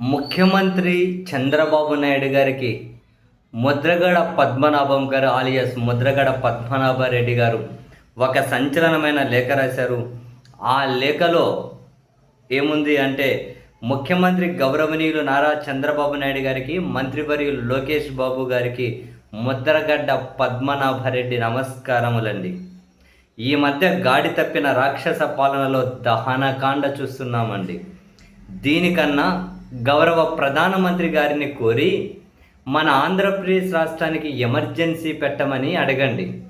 ముఖ్యమంత్రి చంద్రబాబు నాయుడు గారికి ముద్రగడ పద్మనాభం గారు ఆలియస్ ముద్రగడ పద్మనాభరెడ్డి గారు ఒక సంచలనమైన లేఖ రాశారు. ఆ లేఖలో ఏముంది అంటే ముఖ్యమంత్రి గౌరవనీయులు నారా చంద్రబాబు నాయుడు గారికి మంత్రివర్యులు లోకేష్ బాబు గారికి ముద్రగడ్డ పద్మనాభరెడ్డి నమస్కారములండి. ఈ మధ్య గాడి తప్పిన రాక్షస పాలనలో దహనకాండ చూస్తున్నామండి. దీనికన్నా గౌరవ ప్రధానమంత్రి గారిని కోరి మన ఆంధ్రప్రదేశ్ రాష్ట్రానికి ఎమర్జెన్సీ పెట్టమని అడగండి.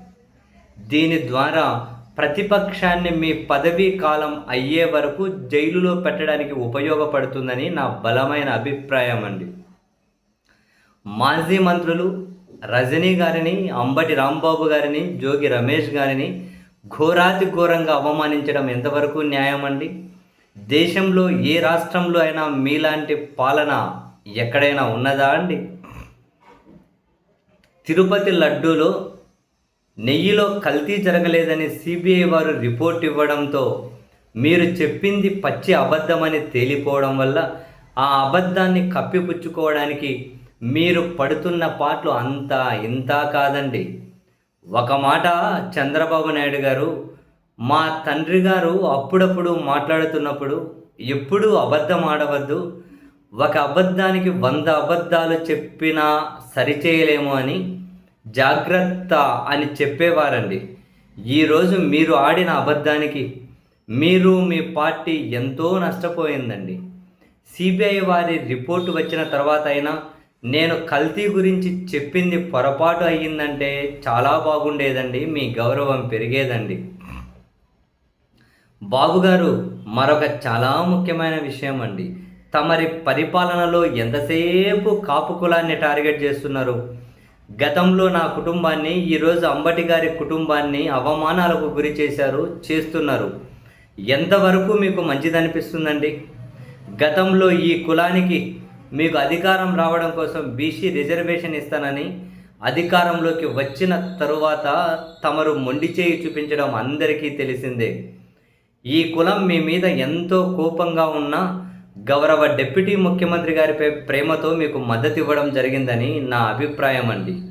దీని ద్వారా ప్రతిపక్షాన్ని మీ పదవీ కాలం అయ్యే వరకు జైలులో పెట్టడానికి ఉపయోగపడుతుందని నా బలమైన అభిప్రాయం అండి. మాజీ మంత్రులు రజనీ గారిని అంబటి రాంబాబు గారిని జోగి రమేష్ గారిని ఘోరాతి ఘోరంగా అవమానించడం ఎంతవరకు న్యాయం అండి దేశంలో ఏ రాష్ట్రంలో అయినా మీలాంటి పాలన ఎక్కడైనా ఉన్నదా అండి? తిరుపతి లడ్డూలో నెయ్యిలో కల్తీ జరగలేదని సిబిఐ వారు రిపోర్ట్ ఇవ్వడంతో మీరు చెప్పింది పచ్చి అబద్ధమని తేలిపోవడం వల్ల ఆ అబద్ధాన్ని కప్పిపుచ్చుకోవడానికి మీరు పడుతున్న పాటలు అంతా ఇంత కాదండి. ఒక మాట చంద్రబాబు నాయుడు గారు మా తండ్రి గారు అప్పుడప్పుడు మాట్లాడుతున్నప్పుడు ఎప్పుడూ అబద్ధం ఆడవద్దు. ఒక అబద్ధానికి వంద అబద్ధాలు చెప్పినా సరిచేయలేము అని జాగ్రత్త అని చెప్పేవారండి. ఈరోజు మీరు ఆడిన అబద్ధానికి మీరు మీ పార్టీ ఎంతో నష్టపోయిందండి. సిబిఐ వారి రిపోర్టు వచ్చిన తర్వాత అయినా నేను కల్తీ గురించి చెప్పింది పొరపాటు అయ్యిందంటే చాలా బాగుండేదండి. మీ గౌరవం పెరిగేదండి. బాబుగారు మరొక చాలా ముఖ్యమైన విషయం అండి తమరి పరిపాలనలో ఎంతసేపు కాపు కులాన్ని టార్గెట్ చేస్తున్నారు? గతంలో నా కుటుంబాన్ని ఈరోజు అంబటి గారి కుటుంబాన్ని అవమానాలకు గురి చేశారు చేస్తున్నారు. ఎంతవరకు మీకు మంచిదనిపిస్తుందండి? గతంలో ఈ కులానికి మీకు అధికారం రావడం కోసం బీసీ రిజర్వేషన్ ఇస్తానని అధికారంలోకి వచ్చిన తరువాత తమరు మొండి చేయి చూపించడం అందరికీ తెలిసిందే. ఈ కులం మీ మీద ఎంతో కోపంగా ఉన్నా గౌరవ డిప్యూటీ ముఖ్యమంత్రి గారిపై ప్రేమతో మీకు మద్దతు ఇవ్వడం జరిగిందని నా అభిప్రాయం అండి.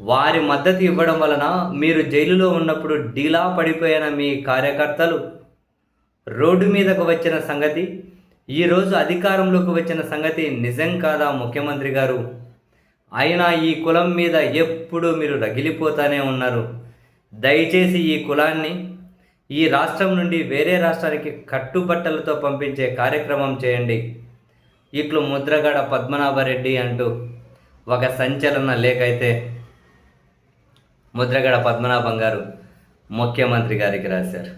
వారి మద్దతు ఇవ్వడం వలన మీరు జైలులో ఉన్నప్పుడు డీలా పడిపోయిన మీ కార్యకర్తలు రోడ్డు మీదకు వచ్చిన సంగతి ఈరోజు అధికారంలోకి వచ్చిన సంగతి నిజం కాదా ముఖ్యమంత్రి గారు? అయినా ఈ కులం మీద ఎప్పుడు మీరు రగిలిపోతానే ఉన్నారు. దయచేసి ఈ కులాన్ని ఈ రాష్ట్రం నుండి వేరే రాష్ట్రానికి కట్టుబట్టలతో పంపించే కార్యక్రమం చేయండి. ఇట్లు ముద్రగడ పద్మనాభరెడ్డి అంటూ ఒక సంచలన లేఖ అయితే ముద్రగడ పద్మనాభం గారు ముఖ్యమంత్రి గారికి రాశారు.